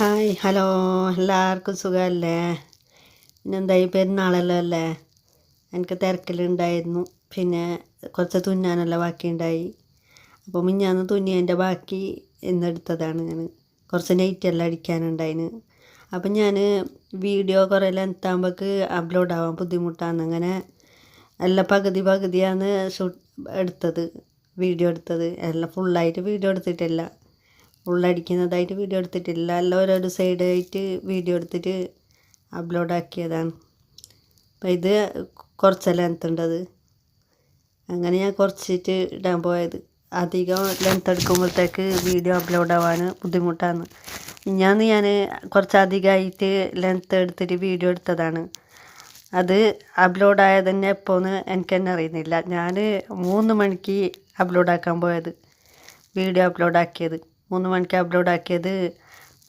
Hi hello എല്ലാവർക്കും സുഖമല്ലേ? പിന്നെന്തായി പെരുന്നാളല്ലോ അല്ലേ? എനിക്ക് തിരക്കിലുണ്ടായിരുന്നു. പിന്നെ കുറച്ച് തുന്നാനെല്ലാം ബാക്കിയുണ്ടായി. അപ്പോൾ മിഞ്ഞാന്ന് തുന്നിയതിന്റെ ബാക്കി എന്നെടുത്തതാണ് ഞാൻ. കുറച്ച് നെയ്റ്റെല്ലാം അടിക്കാനുണ്ടായിന്. അപ്പം ഞാൻ വീഡിയോ കുറേ ലെങ്ത് അപ്ലോഡ് ആവാൻ ബുദ്ധിമുട്ടാണ് അങ്ങനെ എല്ലാം പകുതി പകുതിയാണ് ഷൂട്ട് എടുത്തത് വീഡിയോ എടുത്തത്. എല്ലാം ഫുള്ളായിട്ട് വീഡിയോ എടുത്തിട്ടില്ല. ഫുള്ളടിക്കുന്നതായിട്ട് വീഡിയോ എടുത്തിട്ടില്ല. എല്ലാം ഓരോരോ സൈഡായിട്ട് വീഡിയോ എടുത്തിട്ട് അപ്ലോഡ് ആക്കിയതാണ്. അപ്പം ഇത് കുറച്ച് ലെങ്ത് ഉണ്ടത് അങ്ങനെ ഞാൻ കുറച്ചിട്ട് ഇടാൻ പോയത്. അധികം ലെങ്ത് എടുക്കുമ്പോഴത്തേക്ക് വീഡിയോ അപ്ലോഡ് ആവാൻ ബുദ്ധിമുട്ടാണ്. ഇഞ്ഞാന്ന് ഞാൻ കുറച്ച് അധികമായിട്ട് ലെങ്ത് എടുത്തിട്ട് വീഡിയോ എടുത്തതാണ്. അത് അപ്ലോഡ് ആയത് തന്നെ എനിക്ക് തന്നെ അറിയുന്നില്ല. ഞാൻ മൂന്ന് മണിക്ക് അപ്ലോഡ് ആക്കാൻ പോയത്. വീഡിയോ അപ്ലോഡ് ആക്കിയത്. മൂന്ന് മണിക്ക് അപ്ലോഡ് ആക്കിയത്.